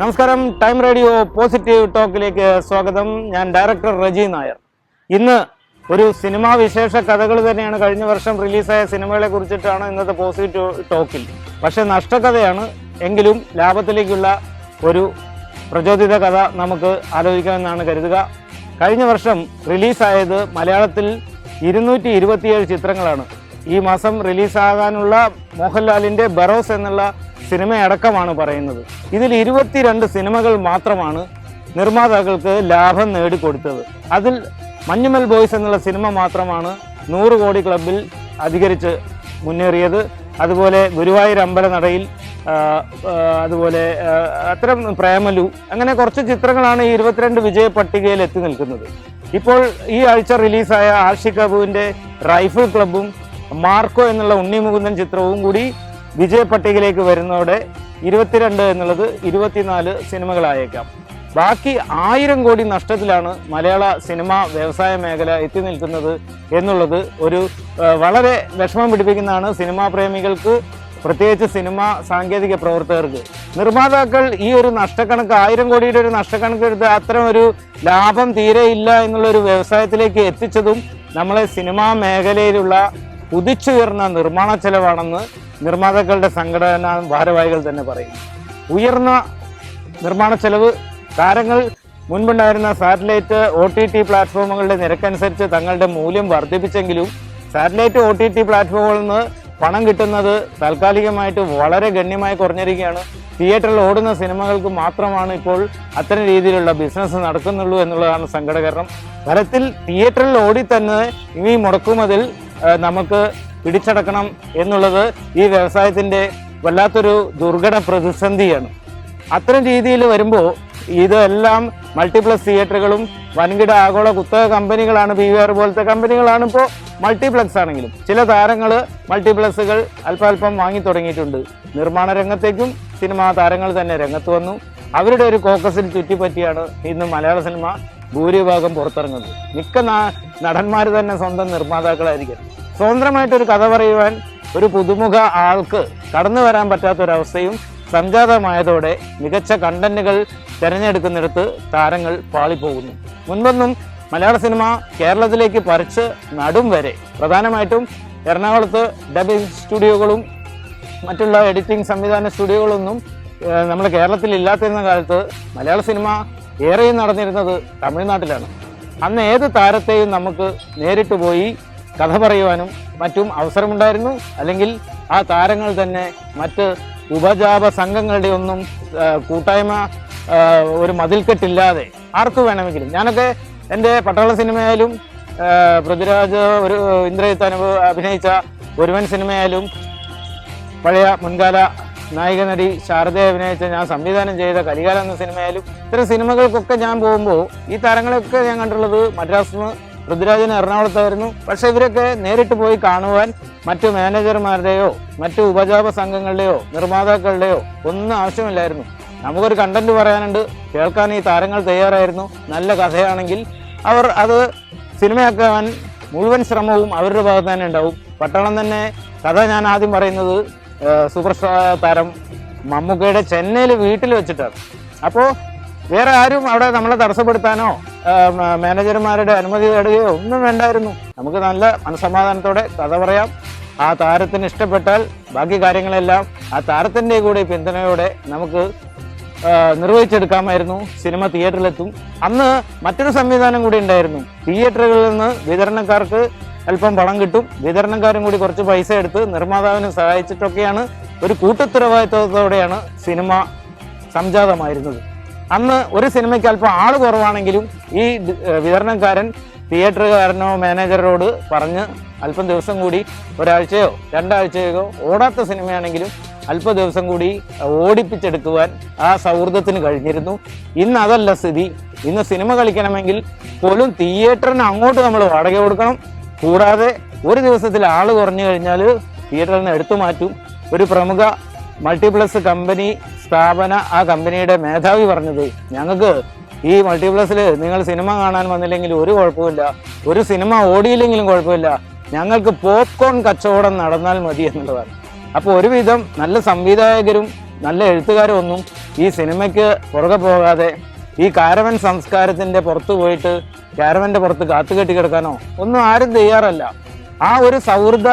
നമസ്കാരം. Time radio positive ടോക്കിലേക്ക് സ്വാഗതം. ഞാൻ ഡയറക്ടർ റജി നായർ. ഇന്ന് ഒരു സിനിമാ വിശേഷ കഥകൾ തന്നെയാണ് കഴിഞ്ഞ വർഷം റിലീസായ സിനിമകളെ കുറിച്ചിട്ടാണ് ഇന്നത്തെ പോസിറ്റീവ് ടോക്കിൽ. പക്ഷെ നഷ്ടകഥയാണ് എങ്കിലും ലാഭത്തിലേക്കുള്ള ഒരു പ്രചോദിത കഥ നമുക്ക് ആലോചിക്കാമെന്നാണ് കരുതുക. കഴിഞ്ഞ വർഷം റിലീസായത് മലയാളത്തിൽ ഇരുന്നൂറ്റി ഇരുപത്തിയേഴ് ചിത്രങ്ങളാണ്. ഈ മാസം റിലീസാകാനുള്ള മോഹൻലാലിന്റെ ബറോസ് എന്നുള്ള സിനിമയടക്കമാണ് പറയുന്നത്. ഇതിൽ ഇരുപത്തിരണ്ട് സിനിമകൾ മാത്രമാണ് നിർമ്മാതാക്കൾക്ക് ലാഭം നേടിക്കൊടുത്തത്. അതിൽ മഞ്ഞുമൽ ബോയ്സ് എന്നുള്ള സിനിമ മാത്രമാണ് നൂറ് കോടി ക്ലബിൽ അധികരിച്ച് മുന്നേറിയത്. അതുപോലെ ഗുരുവായൂർ അമ്പലനടയിൽ അതുപോലെ അത്തരം പ്രേമലു അങ്ങനെ കുറച്ച് ചിത്രങ്ങളാണ് ഈ ഇരുപത്തിരണ്ട് വിജയ പട്ടികയിൽ എത്തി നിൽക്കുന്നത്. ഇപ്പോൾ ഈ ആഴ്ച റിലീസായ ആർഷി കബുവിന്റെ റൈഫിൾ ക്ലബും മാർക്കോ എന്നുള്ള ഉണ്ണി മുകുന്ദൻ ചിത്രവും കൂടി വിജയ പട്ടികയിലേക്ക് വരുന്നതോടെ ഇരുപത്തിരണ്ട് എന്നുള്ളത് ഇരുപത്തിനാല് സിനിമകളായേക്കാം. ബാക്കി ആയിരം കോടി നഷ്ടത്തിലാണ് മലയാള സിനിമ വ്യവസായ മേഖല എത്തി നിൽക്കുന്നത് എന്നുള്ളത് ഒരു വളരെ വിഷമം പിടിപ്പിക്കുന്നതാണ് സിനിമാ പ്രേമികൾക്ക് പ്രത്യേകിച്ച് സിനിമ സാങ്കേതിക പ്രവർത്തകർക്ക്. നിർമ്മാതാക്കൾ ഈ ഒരു നഷ്ടക്കണക്ക് ആയിരം കോടിയുടെ ഒരു നഷ്ടക്കണക്ക് എടുത്ത് അത്തരം ഒരു ലാഭം തീരെ ഇല്ല എന്നുള്ളൊരു വ്യവസായത്തിലേക്ക് എത്തിച്ചതും നമ്മളെ സിനിമാ മേഖലയിലുള്ള കുതിച്ചുയർന്ന നിർമ്മാണ ചെലവാണെന്ന് നിർമ്മാതാക്കളുടെ സംഘടനാ ഭാരവാഹികൾ തന്നെ പറയും. ഉയർന്ന നിർമ്മാണ ചെലവ് താരങ്ങൾ മുൻപുണ്ടായിരുന്ന സാറ്റലൈറ്റ് ഒ ടി ടി പ്ലാറ്റ്ഫോമുകളുടെ നിരക്കനുസരിച്ച് തങ്ങളുടെ മൂല്യം വർദ്ധിപ്പിച്ചെങ്കിലും സാറ്റലൈറ്റ് ഒ ടി ടി പ്ലാറ്റ്ഫോമുകളിൽ നിന്ന് പണം കിട്ടുന്നത് താൽക്കാലികമായിട്ട് വളരെ ഗണ്യമായി കുറഞ്ഞിരിക്കുകയാണ്. തിയേറ്ററിൽ ഓടുന്ന സിനിമകൾക്ക് മാത്രമാണ് ഇപ്പോൾ അത്തരം രീതിയിലുള്ള ബിസിനസ് നടക്കുന്നുള്ളൂ എന്നുള്ളതാണ് സങ്കടകരണം ഫലത്തിൽ തിയേറ്ററിൽ ഓടി തന്നെ ഈ മുടക്കുമതിൽ നമുക്ക് പിടിച്ചടക്കണം എന്നുള്ളത് ഈ വ്യവസായത്തിന്റെ വല്ലാത്തൊരു ദുർഘട പ്രതിസന്ധിയാണ്. അത്തരം രീതിയിൽ വരുമ്പോൾ ഇതെല്ലാം മൾട്ടിപ്ലക്സ് തിയേറ്ററുകളും വൻകിട ആഗോള കുത്തക കമ്പനികളാണ് പി വി ആർ പോലത്തെ കമ്പനികളാണ് ഇപ്പോൾ മൾട്ടിപ്ലക്സ് ആണെങ്കിലും. ചില താരങ്ങൾ മൾട്ടിപ്ലക്സുകൾ അല്പാൽപ്പം വാങ്ങി തുടങ്ങിയിട്ടുണ്ട്. നിർമ്മാണ രംഗത്തേക്കും സിനിമാ താരങ്ങൾ തന്നെ രംഗത്ത് വന്നു. അവരുടെ ഒരു കോക്കസിൽ ചുറ്റിപ്പറ്റിയാണ് ഇന്ന് മലയാള സിനിമ ഭൂരിഭാഗം പുറത്തിറങ്ങുന്നത്. മിക്ക നടന്മാർ തന്നെ സ്വന്തം നിർമ്മാതാക്കളായിരിക്കും. സ്വതന്ത്രമായിട്ടൊരു കഥ പറയുവാൻ ഒരു പുതുമുഖ ആൾക്ക് കടന്നു വരാൻ പറ്റാത്തൊരവസ്ഥയും സംജാതമായതോടെ മികച്ച കണ്ടന്റുകൾ തിരഞ്ഞെടുക്കുന്നിടത്ത് താരങ്ങൾ പാളിപ്പോകുന്നു. മുൻപൊന്നും മലയാള സിനിമ കേരളത്തിലേക്ക് പറിച്ച് നടും വരെ. പ്രധാനമായിട്ടും എറണാകുളത്ത് ഡബിംഗ് സ്റ്റുഡിയോകളും മറ്റുള്ള എഡിറ്റിംഗ് സംവിധാന സ്റ്റുഡിയോകളൊന്നും നമ്മുടെ കേരളത്തിൽ ഇല്ലാത്തിരുന്ന കാലത്ത് മലയാള സിനിമ ഏറെയും നടന്നിരുന്നത് തമിഴ്നാട്ടിലാണ്. അന്ന് ഏത് താരത്തെയും നമുക്ക് നേരിട്ട് പോയി കഥ പറയുവാനും മറ്റും അവസരമുണ്ടായിരുന്നു. അല്ലെങ്കിൽ ആ താരങ്ങൾ തന്നെ മറ്റ് ഉപജാപ സംഘങ്ങളുടെ ഒന്നും കൂട്ടായ്മ ഒരു മതിൽക്കെട്ടില്ലാതെ ആർക്ക് വേണമെങ്കിലും. ഞാനൊക്കെ എന്റെ പട്ടാള സിനിമയായാലും പൃഥ്വിരാജ് ഒരു ഇന്ദ്രജിത്ത് അനുഭവ അഭിനയിച്ച ഒരുവൻ സിനിമയായാലും പഴയ മുൻകാല നായിക നടി ശാരദയെ അഭിനയിച്ച ഞാൻ സംവിധാനം ചെയ്ത കരികാലം എന്ന സിനിമയായാലും ഇത്തരം സിനിമകൾക്കൊക്കെ ഞാൻ പോകുമ്പോൾ ഈ താരങ്ങളെയൊക്കെ ഞാൻ കണ്ടിട്ടുള്ളത് മദ്രാസിൽ നിന്ന് പൃഥ്വിരാജന് എറണാകുളത്തായിരുന്നു. പക്ഷെ ഇവരൊക്കെ നേരിട്ട് പോയി കാണുവാൻ മറ്റു മാനേജർമാരുടെയോ മറ്റു ഉപജാപ സംഘങ്ങളുടെയോ നിർമ്മാതാക്കളുടെയോ ഒന്നും ആവശ്യമില്ലായിരുന്നു. നമുക്കൊരു കണ്ടന്റ് പറയാനുണ്ട്. കേൾക്കാൻ ഈ താരങ്ങൾ തയ്യാറായിരുന്നു. നല്ല കഥയാണെങ്കിൽ അവർ അത് സിനിമയാക്കാൻ മുഴുവൻ ശ്രമവും അവരുടെ ഭാഗത്ത് തന്നെ ഉണ്ടാവും. പട്ടണം തന്നെ കഥ ഞാൻ ആദ്യം പറയുന്നത് സൂപ്പർ സ്റ്റാർ താരം മമ്മൂക്കയുടെ ചെന്നൈയിൽ വീട്ടിൽ വെച്ചിട്ടാണ്. അപ്പോൾ വേറെ ആരും അവിടെ നമ്മളെ തടസ്സപ്പെടുത്താനോ മാനേജർമാരുടെ അനുമതി തേടുകയോ ഒന്നും വേണ്ടായിരുന്നു. നമുക്ക് നല്ല മനസമാധാനത്തോടെ കഥ പറയാം. ആ താരത്തിന് ഇഷ്ടപ്പെട്ടാൽ ബാക്കി കാര്യങ്ങളെല്ലാം ആ താരത്തിന്റെ കൂടെ പിന്തുണയോടെ നമുക്ക് നിർവഹിച്ചെടുക്കാമായിരുന്നു. സിനിമ തിയേറ്ററിലെത്തും. അന്ന് മറ്റൊരു സംവിധാനം കൂടി ഉണ്ടായിരുന്നു. തിയേറ്ററുകളിൽ നിന്ന് വിതരണക്കാർക്ക് അല്പം പണം കിട്ടും. വിതരണക്കാരും കൂടി കുറച്ച് പൈസ എടുത്ത് നിർമ്മാതാവിനെ സഹായിച്ചിട്ടൊക്കെയാണ് ഒരു കൂട്ടുത്തരവാദിത്വത്തോടെയാണ് സിനിമ സംജാതമായിരുന്നത്. അന്ന് ഒരു സിനിമയ്ക്ക് അല്പം ആൾ കുറവാണെങ്കിലും ഈ വിതരണക്കാരൻ തിയേറ്ററുകാരനോ മാനേജറോട് പറഞ്ഞ് അല്പം ദിവസം കൂടി ഒരാഴ്ചയോ രണ്ടാഴ്ചയോ ഓടാത്ത സിനിമയാണെങ്കിലും അല്പ ദിവസം കൂടി ഓടിപ്പിച്ചെടുക്കുവാൻ ആ സൗഹൃദത്തിന് കഴിഞ്ഞിരുന്നു. ഇന്ന് അതല്ല സ്ഥിതി. ഇന്ന് സിനിമ കളിക്കണമെങ്കിൽ പോലും തിയേറ്ററിന് അങ്ങോട്ട് നമ്മൾ വാടക കൊടുക്കണം. കൂടാതെ ഒരു ദിവസത്തിൽ ആൾ കുറഞ്ഞു കഴിഞ്ഞാൽ തിയേറ്ററിൽ നിന്ന് എടുത്തു മാറ്റും. ഒരു പ്രമുഖ മൾട്ടിപ്ലക്സ് കമ്പനി സ്ഥാപന ആ കമ്പനിയുടെ മേധാവി പറഞ്ഞത് ഞങ്ങൾക്ക് ഈ മൾട്ടിപ്ലസിൽ നിങ്ങൾ സിനിമ കാണാൻ വന്നില്ലെങ്കിൽ ഒരു കുഴപ്പമില്ല. ഒരു സിനിമ ഓടിയില്ലെങ്കിലും കുഴപ്പമില്ല. ഞങ്ങൾക്ക് പോപ്കോൺ കച്ചവടം നടന്നാൽ മതി എന്നുള്ളതാണ്. അപ്പോൾ ഒരുവിധം നല്ല സംവിധായകരും നല്ല എഴുത്തുകാരും ഒന്നും ഈ സിനിമയ്ക്ക് പുറകെ പോകാതെ ഈ കാരവൻ സംസ്കാരത്തിന്റെ പുറത്ത് പോയിട്ട് കാരവന്റെ പുറത്ത് കാത്തുകെട്ടി കിടക്കാനോ ഒന്നും ആരും തയ്യാറല്ല. ആ ഒരു സൗഹൃദ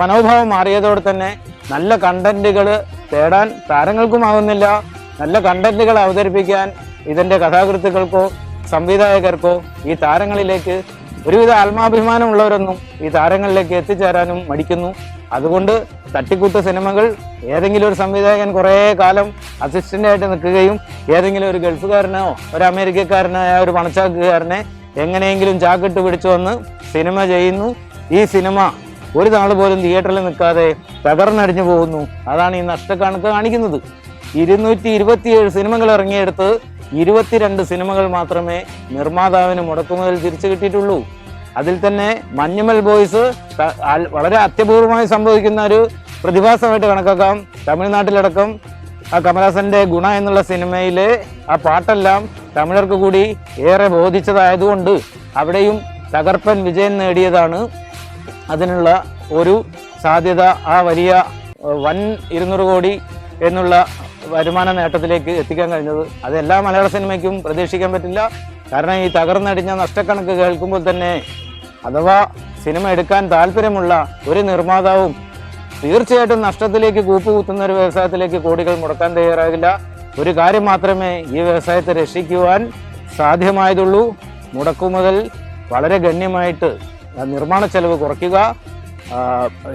മനോഭാവം മാറിയതോടെ തന്നെ നല്ല കണ്ടന്റുകൾ തേടാൻ താരങ്ങൾക്കുമാകുന്നില്ല നല്ല കണ്ടന്റുകൾ അവതരിപ്പിക്കാൻ ഇതിന്റെ കഥാകൃത്തുക്കൾക്കോ സംവിധായകർക്കോ ഈ താരങ്ങളിലേക്ക് ഒരുവിധ ആത്മാഭിമാനമുള്ളവരൊന്നും ഈ താരങ്ങളിലേക്ക് എത്തിച്ചേരാനും മടിക്കുന്നു. അതുകൊണ്ട് തട്ടിക്കൂട്ട് സിനിമകൾ ഏതെങ്കിലും ഒരു സംവിധായകൻ കുറേ കാലം അസിസ്റ്റന്റായിട്ട് നിൽക്കുകയും ഏതെങ്കിലും ഒരു ഗൾഫുകാരനോ ഒരു അമേരിക്കക്കാരനായ ഒരു പണച്ചാക്കുകാരനെ എങ്ങനെയെങ്കിലും ചാക്കിട്ട് പിടിച്ചു വന്ന് സിനിമ ചെയ്യുന്നു. ഈ സിനിമ ഒരു നാൾ പോലും തിയേറ്ററിൽ നിൽക്കാതെ തകർന്നടിഞ്ഞു പോകുന്നു. അതാണ് ഈ നഷ്ടക്കണക്ക് കാണിക്കുന്നത്. ഇരുന്നൂറ്റി ഇരുപത്തിയേഴ് സിനിമകൾ ഇറങ്ങിയെടുത്ത് ഇരുപത്തിരണ്ട് സിനിമകൾ മാത്രമേ നിർമ്മാതാവിന് മുടക്കുമുതൽ തിരിച്ചു കിട്ടിയിട്ടുള്ളൂ. അതിൽ തന്നെ മഞ്ഞുമൽ ബോയ്സ് വളരെ അത്യപൂർവമായി സംഭവിക്കുന്ന ഒരു പ്രതിഭാസമായിട്ട് കണക്കാക്കാം. തമിഴ്നാട്ടിലടക്കം ആ കമലഹാസന്റെ ഗുണ എന്നുള്ള സിനിമയിലെ ആ പാട്ടെല്ലാം തമിഴർക്ക് കൂടി ഏറെ ബോധിച്ചതായതുകൊണ്ട് അവിടെയും തകർപ്പൻ വിജയം നേടിയതാണ് അതിനുള്ള ഒരു സാധ്യത ആ വലിയ വൻ ഇരുന്നൂറ് കോടി എന്നുള്ള വരുമാന നേട്ടത്തിലേക്ക് എത്തിക്കാൻ കഴിഞ്ഞത്. അതെല്ലാ മലയാള സിനിമയ്ക്കും പ്രതീക്ഷിക്കാൻ പറ്റില്ല. കാരണം ഈ തകർന്നടിഞ്ഞ നഷ്ടക്കണക്ക് കേൾക്കുമ്പോൾ തന്നെ അഥവാ സിനിമ എടുക്കാൻ താല്പര്യമുള്ള ഒരു നിർമ്മാതാവും തീർച്ചയായിട്ടും നഷ്ടത്തിലേക്ക് കൂപ്പുകുത്തുന്ന ഒരു വ്യവസായത്തിലേക്ക് കോടികൾ മുടക്കാൻ തയ്യാറാകില്ല. ഒരു കാര്യം മാത്രമേ ഈ വ്യവസായത്തെ രക്ഷിക്കുവാൻ സാധ്യമായതുള്ളൂ. മുടക്കുമുതൽ വളരെ ഗണ്യമായിട്ട് നിർമ്മാണ ചെലവ് കുറയ്ക്കുക.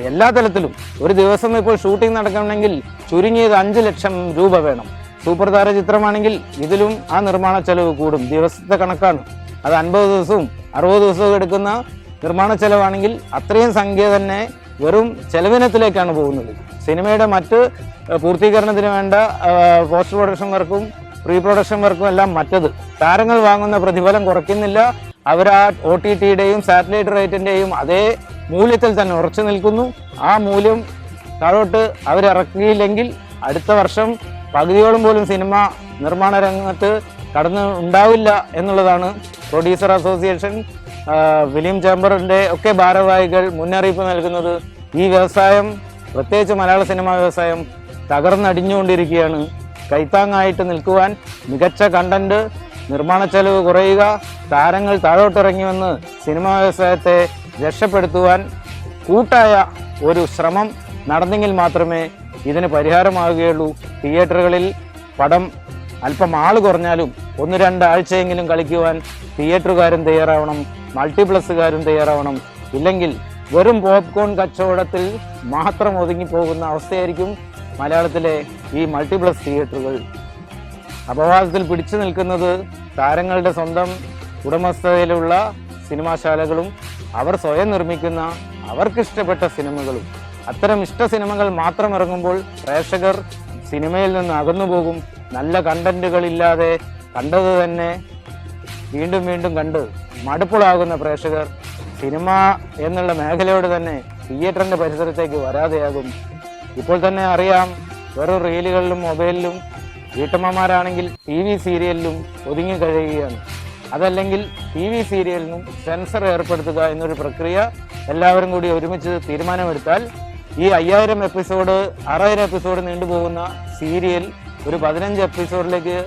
എല്ലാ തലത്തിലും ഒരു ദിവസം ഇപ്പോൾ ഷൂട്ടിംഗ് നടക്കണമെങ്കിൽ ചുരുങ്ങിയത് അഞ്ച് ലക്ഷം രൂപ വേണം. സൂപ്പർ താര ചിത്രമാണെങ്കിൽ ഇതിലും ആ നിർമ്മാണ ചെലവ് കൂടും. ദിവസത്തെ കണക്കാണ്. അത് അൻപത് ദിവസവും അറുപത് ദിവസവും എടുക്കുന്ന നിർമ്മാണ ചെലവാണെങ്കിൽ അത്രയും സംഖ്യ തന്നെ വെറും ചെലവിനത്തിലേക്കാണ് പോകുന്നത്. സിനിമയുടെ മറ്റ് പൂർത്തീകരണത്തിന് വേണ്ട പോസ്റ്റ് പ്രൊഡക്ഷൻ വർക്കും പ്രീ പ്രൊഡക്ഷൻ വർക്കും എല്ലാം മറ്റത്. താരങ്ങൾ വാങ്ങുന്ന പ്രതിഫലം കുറയ്ക്കുന്നില്ല. അവർ ആ ഒ ടി ടിയുടെയും സാറ്റലൈറ്റ് റേറ്റിന്റെയും അതേ മൂല്യത്തിൽ തന്നെ ഉറച്ചു നിൽക്കുന്നു. ആ മൂല്യം താഴോട്ട് അവരിറക്കിയില്ലെങ്കിൽ അടുത്ത വർഷം പകുതിയോളം പോലും സിനിമ നിർമ്മാണ രംഗത്ത് കടന്നു ഉണ്ടാവില്ല എന്നുള്ളതാണ് പ്രൊഡ്യൂസർ അസോസിയേഷൻ ഫിലിം ചേംബറിന്റെ ഒക്കെ ഭാരവാഹികൾ മുന്നറിയിപ്പ് നൽകുന്നത്. ഈ വ്യവസായം പ്രത്യേകിച്ച് മലയാള സിനിമാ വ്യവസായം തകർന്നടിഞ്ഞുകൊണ്ടിരിക്കുകയാണ്. കൈത്താങ്ങായിട്ട് നിൽക്കുവാൻ മികച്ച കണ്ടന്റ് നിർമ്മാണ ചെലവ് കുറയുക താരങ്ങൾ താഴോട്ടിറങ്ങി വന്ന് സിനിമാ വ്യവസായത്തെ രക്ഷപ്പെടുത്തുവാൻ കൂട്ടായ ഒരു ശ്രമം നടന്നെങ്കിൽ മാത്രമേ ഇതിന് പരിഹാരമാവുകയുള്ളൂ തിയേറ്ററുകളിൽ പടം അല്പം ആൾ കുറഞ്ഞാലും ഒന്ന് രണ്ടാഴ്ചയെങ്കിലും കളിക്കുവാൻ തിയേറ്ററുകാരും തയ്യാറാവണം മൾട്ടിപ്ലക്സുകാരും തയ്യാറാവണം. ഇല്ലെങ്കിൽ വെറും പോപ്കോൺ കച്ചവടത്തിൽ മാത്രം ഒതുങ്ങിപ്പോകുന്ന അവസ്ഥയായിരിക്കും മലയാളത്തിലെ ഈ മൾട്ടിപ്ലസ് തിയേറ്ററുകൾ. അപവാദത്തിൽ പിടിച്ചു നിൽക്കുന്നത് താരങ്ങളുടെ സ്വന്തം ഉടമസ്ഥതയിലുള്ള സിനിമാശാലകളും അവർ സ്വയം നിർമ്മിക്കുന്ന അവർക്കിഷ്ടപ്പെട്ട സിനിമകളും. അത്തരം ഇഷ്ട സിനിമകൾ മാത്രം ഇറങ്ങുമ്പോൾ പ്രേക്ഷകർ സിനിമയിൽ നിന്ന് അകന്നുപോകും. നല്ല കണ്ടന്റുകളില്ലാതെ കണ്ടത് തന്നെ വീണ്ടും വീണ്ടും കണ്ട് മടുപ്പുളാകുന്ന പ്രേക്ഷകർ സിനിമ എന്നുള്ള മേഖലയോട് തന്നെ തിയേറ്ററിന്റെ പരിസരത്തേക്ക് വരാതെയാകും. ഇപ്പോൾ തന്നെ അറിയാം വെറും റീലുകളിലും മൊബൈലിലും വീട്ടമ്മമാരാണെങ്കിൽ ടി വി സീരിയലിലും ഒതുങ്ങി കഴിയുകയാണ്. അതല്ലെങ്കിൽ ടി വി സീരിയലിനും സെൻസർ ഏർപ്പെടുത്തുക എന്നൊരു പ്രക്രിയ എല്ലാവരും കൂടി ഒരുമിച്ച് തീരുമാനമെടുത്താൽ ഈ അയ്യായിരം എപ്പിസോഡ് ആറായിരം എപ്പിസോഡ് നീണ്ടുപോകുന്ന സീരിയൽ ഒരു പതിനഞ്ച് എപ്പിസോഡിലേക്ക്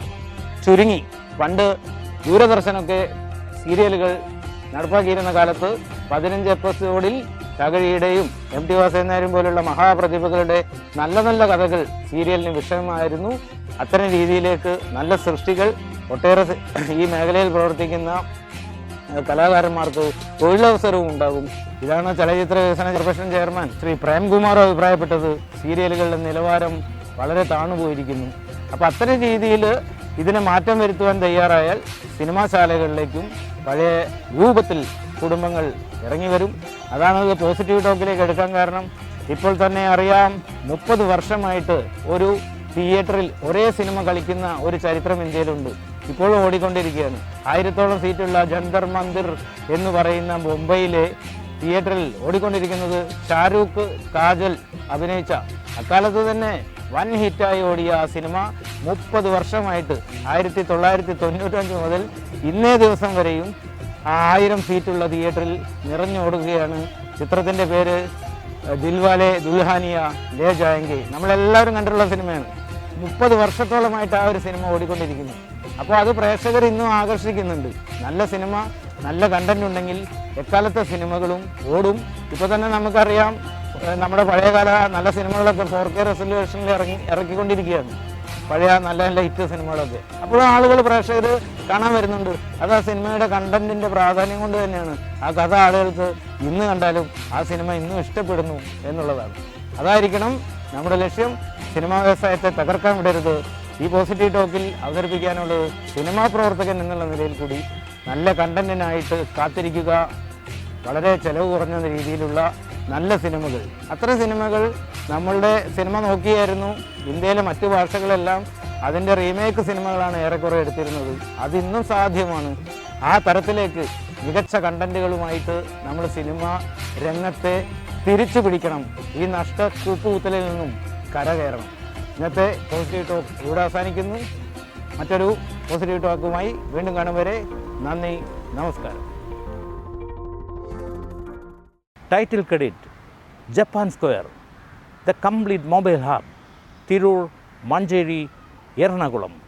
ചുരുങ്ങി. പണ്ട് ദൂരദർശനൊക്കെ സീരിയലുകൾ നടപ്പാക്കിയിരുന്ന കാലത്ത് പതിനഞ്ച് എപ്പിസോഡിൽ തകഴിയുടെയും എം ടി വാസേനാരും പോലുള്ള മഹാപ്രതിഭകളുടെ നല്ല നല്ല കഥകൾ സീരിയലിന് വിഷയമായിരുന്നു. അത്തരം രീതിയിലേക്ക് നല്ല സൃഷ്ടികൾ ഒട്ടേറെ ഈ മേഖലയിൽ പ്രവർത്തിക്കുന്ന കലാകാരന്മാർക്ക് തൊഴിലവസരവും ഉണ്ടാകും. ഇതാണ് ചലച്ചിത്ര വികസന കോർപ്പറേഷൻ ചെയർമാൻ ശ്രീ പ്രേംകുമാർ അഭിപ്രായപ്പെട്ടത്. സീരിയലുകളുടെ നിലവാരം വളരെ താണുപോയിരിക്കുന്നു. അപ്പോൾ അത്തരം രീതിയിൽ ഇതിന് മാറ്റം വരുത്തുവാൻ തയ്യാറായാൽ സിനിമാശാലകളിലേക്കും പഴയ രൂപത്തിൽ കുടുംബങ്ങൾ ഇറങ്ങി വരും. അതാണ് ഇത് പോസിറ്റീവ് ടോക്കിലേക്ക് എടുക്കാൻ കാരണം. ഇപ്പോൾ തന്നെ അറിയാം മുപ്പത് വർഷമായിട്ട് ഒരു തിയേറ്ററിൽ ഒരേ സിനിമ കളിക്കുന്ന ഒരു ചരിത്രം ഇന്ത്യയിലുണ്ട്. ഇപ്പോഴും ഓടിക്കൊണ്ടിരിക്കുകയാണ്. ആയിരത്തോളം സീറ്റുള്ള ജന്തർ മന്ദിർ എന്ന് പറയുന്ന മുംബൈയിലെ തിയേറ്ററിൽ ഓടിക്കൊണ്ടിരിക്കുന്നത് ഷാരൂഖ് കാജൽ അഭിനയിച്ച. അക്കാലത്ത് തന്നെ വൻ ഹിറ്റായി ഓടിയ ആ സിനിമ മുപ്പത് വർഷമായിട്ട് ആയിരത്തി തൊള്ളായിരത്തി തൊണ്ണൂറ്റഞ്ച് മുതൽ ഇന്നേ ദിവസം വരെയും ആ ആയിരം സീറ്റുള്ള തിയേറ്ററിൽ നിറഞ്ഞോടുകയാണ്. ചിത്രത്തിന്റെ പേര് ദിൽവാലെ ദുൽഹാനിയ ലേ ജായങ്കി. നമ്മളെല്ലാവരും കണ്ടിട്ടുള്ള സിനിമയാണ്. മുപ്പത് വർഷത്തോളമായിട്ട് ആ ഒരു സിനിമ ഓടിക്കൊണ്ടിരിക്കുന്നു. അപ്പോൾ അത് പ്രേക്ഷകർ ഇന്നും ആകർഷിക്കുന്നുണ്ട്. നല്ല സിനിമ നല്ല കണ്ടന്റ് ഉണ്ടെങ്കിൽ എക്കാലത്തെ സിനിമകളും ഓടും. ഇപ്പോൾ തന്നെ നമുക്കറിയാം നമ്മുടെ പഴയകാല നല്ല സിനിമകളൊക്കെ ഫോർ കെ റെസൊല്യൂഷനിൽ ഇറങ്ങി ഇറക്കിക്കൊണ്ടിരിക്കുകയാണ്. പഴയ നല്ല നല്ല ഹിറ്റ് സിനിമകളൊക്കെ. അപ്പോഴും ആളുകൾ പ്രേക്ഷകർ കാണാൻ വരുന്നുണ്ട്. അത് ആ സിനിമയുടെ കണ്ടന്റിന്റെ പ്രാധാന്യം കൊണ്ട് തന്നെയാണ്. ആ കഥ ആളുകൾക്ക് ഇന്ന് കണ്ടാലും ആ സിനിമ ഇന്നും ഇഷ്ടപ്പെടുന്നു എന്നുള്ളതാണ്. അതായിരിക്കണം നമ്മുടെ ലക്ഷ്യം. സിനിമാ വ്യവസായത്തെ തകർക്കാൻ വിടരുത്. ഈ പോസിറ്റീവ് ടോക്കിൽ അവതരിപ്പിക്കാനുള്ളത് സിനിമാ പ്രവർത്തകൻ എന്നുള്ള നിലയിൽ കൂടി നല്ല കണ്ടന്റിനായിട്ട് കാത്തിരിക്കുക. വളരെ ചെലവ് കുറഞ്ഞ രീതിയിലുള്ള നല്ല സിനിമകൾ. അത്ര സിനിമകൾ നമ്മളുടെ സിനിമ നോക്കിയായിരുന്നു. ഇന്ത്യയിലെ മറ്റു ഭാഷകളെല്ലാം അതിന്റെ റീമേക്ക് സിനിമകളാണ് ഏറെക്കുറെ എടുത്തിരുന്നത്. അതിന്നും സാധ്യമാണ്. ആ തരത്തിലേക്ക് മികച്ച കണ്ടന്റുകളുമായിട്ട് നമ്മൾ സിനിമ രംഗത്തെ തിരിച്ചു പിടിക്കണം. ഈ നഷ്ട കൂപ്പുകുത്തലിൽ നിന്നും കരകയറണം. ഇന്നത്തെ പോസിറ്റീവ് ടോക്ക് ഇവിടെ അവസാനിക്കുന്നു. മറ്റൊരു പോസിറ്റീവ് ടോക്കുമായി വീണ്ടും കാണും വരെ നന്ദി നമസ്കാരം. Title credit Japan square the complete mobile hub Tirur Manjeri Ernakulam